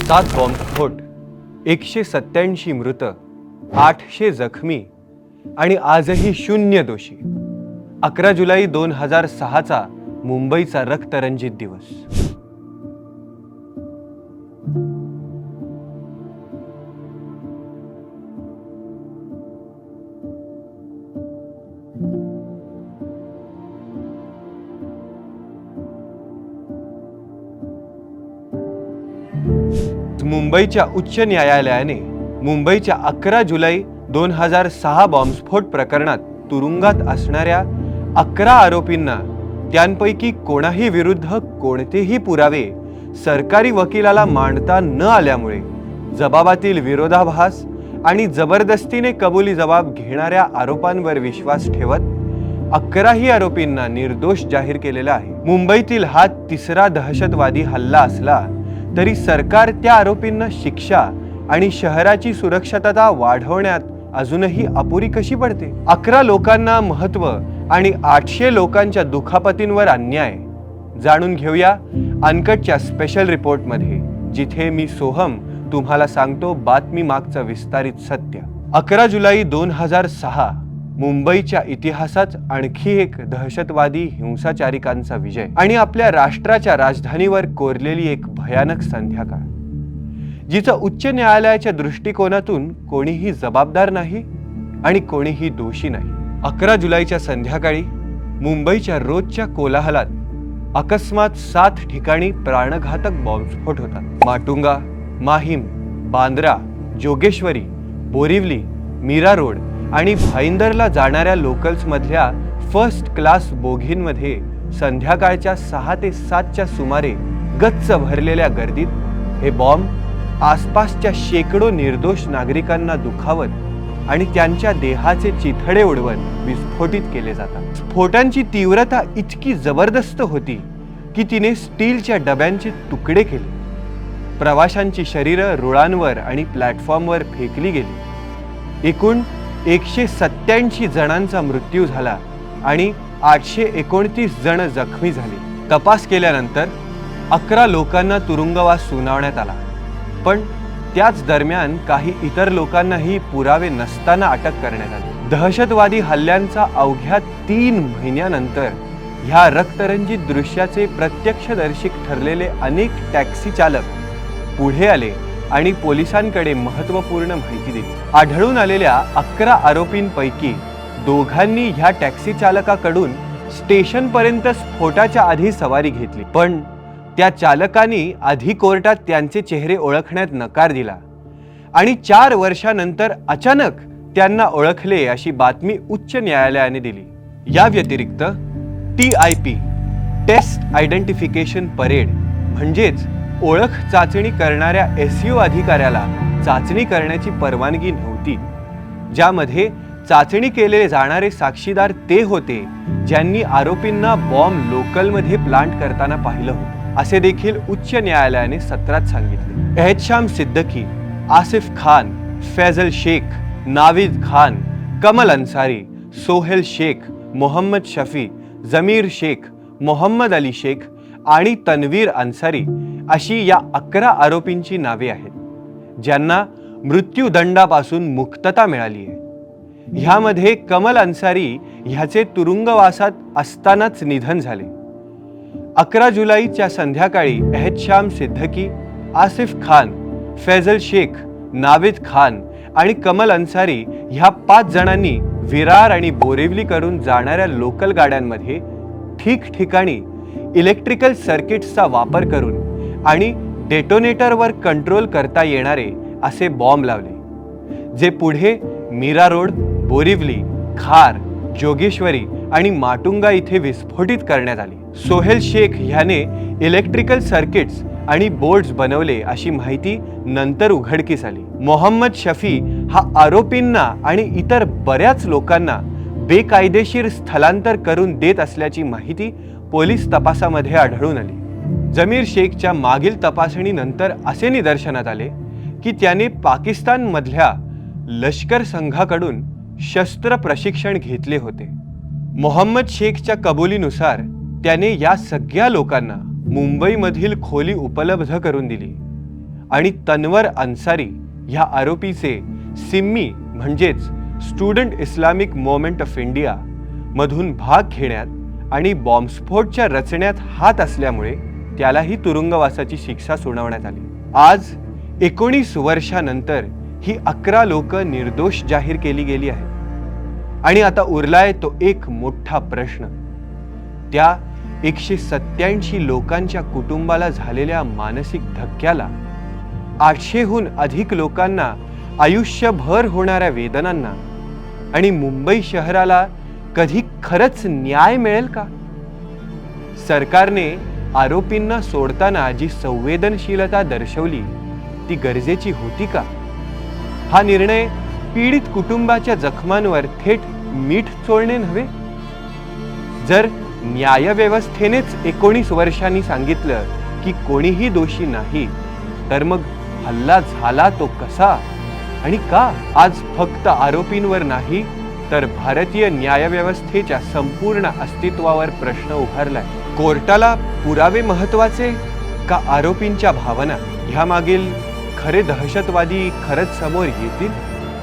सात बॉम्बस्फोट एकशे सत्त्याऐंशी मृत आठशे जखमी आणि आजही शून्य दोषी. अकरा जुलै दोन हजार सहाचा मुंबईचा रक्तरंजित दिवस. मुंबईच्या उच्च न्यायालयाने मुंबईच्या अकरा जुलै दोन हजार सहा बॉम्बस्फोट प्रकरणात तुरुंगात असणाऱ्या अकरा आरोपींना त्यांपैकी कोणाही विरुद्ध कोणतेही पुरावे सरकारी वकिलाला मांडता न आल्यामुळे जबाबातील विरोधाभास आणि जबरदस्तीने कबुली जबाब घेणाऱ्या आरोपांवर विश्वास ठेवत अकराही आरोपींना निर्दोष जाहीर केलेला आहे. मुंबईतील हा तिसरा दहशतवादी हल्ला असला तरी सरकार त्या आरोपींना शिक्षा आणि शहराची सुरक्षितता वाढवण्यात अजूनही अपुरी कशी पडते? अकरा लोकांना महत्त्व आणि आठशे लोकांच्या दुखापतींवर अन्याय. जाणून घेऊया अनकटच्या स्पेशल रिपोर्टमध्ये जिथे मी सोहम तुम्हाला सांगतो बातमी मागचं विस्तारित सत्य. अकरा जुलै दोन हजार सहा मुंबईच्या इतिहासात आणखी एक दहशतवादी हिंसाचारिकांचा विजय आणि आपल्या राष्ट्राच्या राजधानीवर कोरलेली एक भयानक संध्याकाळ जिचं उच्च न्यायालयाच्या दृष्टिकोनातून कोणीही जबाबदार नाही आणि कोणीही दोषी नाही. अकरा जुलैच्या संध्याकाळी मुंबईच्या रोजच्या कोलाहलात अकस्मात सात ठिकाणी प्राणघातक बॉम्बस्फोट होतात. माटुंगा माहीम बांद्रा जोगेश्वरी बोरिवली मीरा रोड आणि भाईंदरला जाणाऱ्या लोकल्समधल्या फर्स्ट क्लास बोगींमध्ये संध्याकाळच्या सहा ते सातच्या सुमारे गच्च भरलेल्या गर्दीत हे बॉम्ब आसपासच्या शेकडो निर्दोष नागरिकांना दुखावत आणि त्यांच्या देहाचे चिथडे उडवत विस्फोटित केले जातात. स्फोटांची तीव्रता इतकी जबरदस्त होती की तिने स्टीलच्या डब्यांचे तुकडे केले. प्रवाशांची शरीरं रुळांवर आणि प्लॅटफॉर्मवर फेकली गेली. एकूण एकशे सत्याऐंशी जणांचा मृत्यू झाला आणि आठशे एकोणतीस जण जखमी झाले. तपास केल्यानंतर अकरा लोकांना तुरुंगवास सुनावण्यात आला. पण त्याच दरम्यान काही इतर लोकांनाही पुरावे नसताना अटक करण्यात आली. दहशतवादी हल्ल्यांचा अवघ्या तीन महिन्यानंतर ह्या रक्तरंजित दृश्याचे प्रत्यक्षदर्शिक ठरलेले अनेक टॅक्सी चालक पुढे आले आणि पोलिसांकडे महत्त्वपूर्ण माहिती दिली. आढळून आलेल्या अकरा आरोपींपैकी दोघांनी ह्या टॅक्सी चालकाकडून स्टेशनपर्यंत स्फोटाच्या आधी सवारी घेतली. पण त्या चालकानी आधी कोर्टात त्यांचे चेहरे ओळखण्यात नकार दिला आणि चार वर्षानंतर अचानक त्यांना ओळखले अशी बातमी उच्च न्यायालयाने दिली. या व्यतिरिक्त T I P test identification parade म्हणजेच ओळख चाचणी करणाऱ्या एस यू अधिकाऱ्याला चाचणी करण्याची परवानगी नव्हती. ज्यामध्ये चाचणी केले जाणारे साक्षीदार ते होते ज्यांनी आरोपींना बॉम्ब लोकलमध्ये प्लांट करताना पाहिलं होतं असे देखील उच्च न्यायालयाने सत्रात सांगितले. एहशाम सिद्दकी आसिफ खान फैजल शेख नाविद खान कमल अन्सारी सोहेल शेख मोहम्मद शफी जमीर शेख मोहम्मद अली शेख आणि तन्वीर अन्सारी अशी या अकरा आरोपींची नावे आहेत ज्यांना मृत्यूदंडापासून मुक्तता मिळाली आहे. ह्यामध्ये कमल अन्सारी ह्याचे तुरुंगवासात असतानाच निधन झाले. अकरा जुलैच्या संध्याकाळी अहदश्याम सिद्दकी आसिफ खान फैजल शेख नावेद खान आणि कमल अन्सारी ह्या पाच जणांनी विरार आणि बोरिवली करून जाणाऱ्या लोकल गाड्यांमध्ये ठिकठिकाणी इलेक्ट्रिकल सर्किट्सचा वापर करून आणि डेटोनेटरवर कंट्रोल करता येणारे असे बॉम्ब लावले जे पुढे मीरा रोड बोरिवली खार जोगेश्वरी आणि माटुंगा इथे विस्फोटित करण्यात आली. सोहेल शेख ह्याने इलेक्ट्रिकल सर्किट्स आणि बोर्ड्स बनवले अशी माहिती नंतर उघडकीस आली. मोहम्मद शफी हा आरोपींना आणि इतर बऱ्याच लोकांना बेकायदेशीर स्थलांतर करून देत असल्याची माहिती पोलीस तपासामध्ये आढळून आली. जमीर शेखच्या मागील तपासणीनंतर असे निदर्शनात आले की त्याने पाकिस्तानमधल्या लष्कर संघाकडून शस्त्र प्रशिक्षण घेतले होते. मोहम्मद शेखच्या कबुलीनुसार त्याने या सगळ्या लोकांना मुंबईमधील खोली उपलब्ध करून दिली आणि तन्वर अन्सारी ह्या आरोपीचे सिम्मी म्हणजेच student Islamic movement of India मधून भाग घेण्यात आणि बॉम्बस्फोटच्या रचण्यात हात असल्यामुळे त्यालाही तुरुंगवासाची शिक्षा सुनावण्यात आली. आज एकोणीस वर्षानंतर ही अकरा लोक निर्दोष जाहीर केली गेली आहेत. आणि आता उरलाय तो एक मोठा प्रश्न. त्या एकशे सत्याऐंशी लोकांच्या कुटुंबाला झालेल्या मानसिक धक्क्याला आठशेहून अधिक लोकांना आयुष्यभर होणाऱ्या वेदनांना आणि मुंबई शहराला कधी खरंच न्याय मिळेल का? सरकारने आरोपींना सोडताना जी संवेदनशीलता दर्शवली ती गरजेची होती का? हा निर्णय पीडित कुटुंबाच्या जखमांवर थेट मीठ चोळणे नव्हे? जर न्यायव्यवस्थेनेच एकोणीस वर्षांनी सांगितलं की कोणीही दोषी नाही तर मग हल्ला झाला तो कसा? आणि का आज फक्त आरोपींवर नाही तर भारतीय न्यायव्यवस्थेच्या संपूर्ण अस्तित्वावर प्रश्न उभारलाय. कोर्टाला पुरावे महत्त्वाचे का आरोपींच्या भावना? ह्यामागील खरे दहशतवादी खरंच समोर येतील?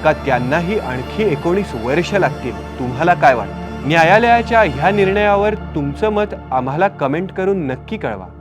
का त्यांनाही आणखी एकोणीस वर्ष लागतील? तुम्हाला काय वाटतं? न्यायालयाच्या ह्या निर्णयावर तुमचं मत आम्हाला कमेंट करून नक्की कळवा.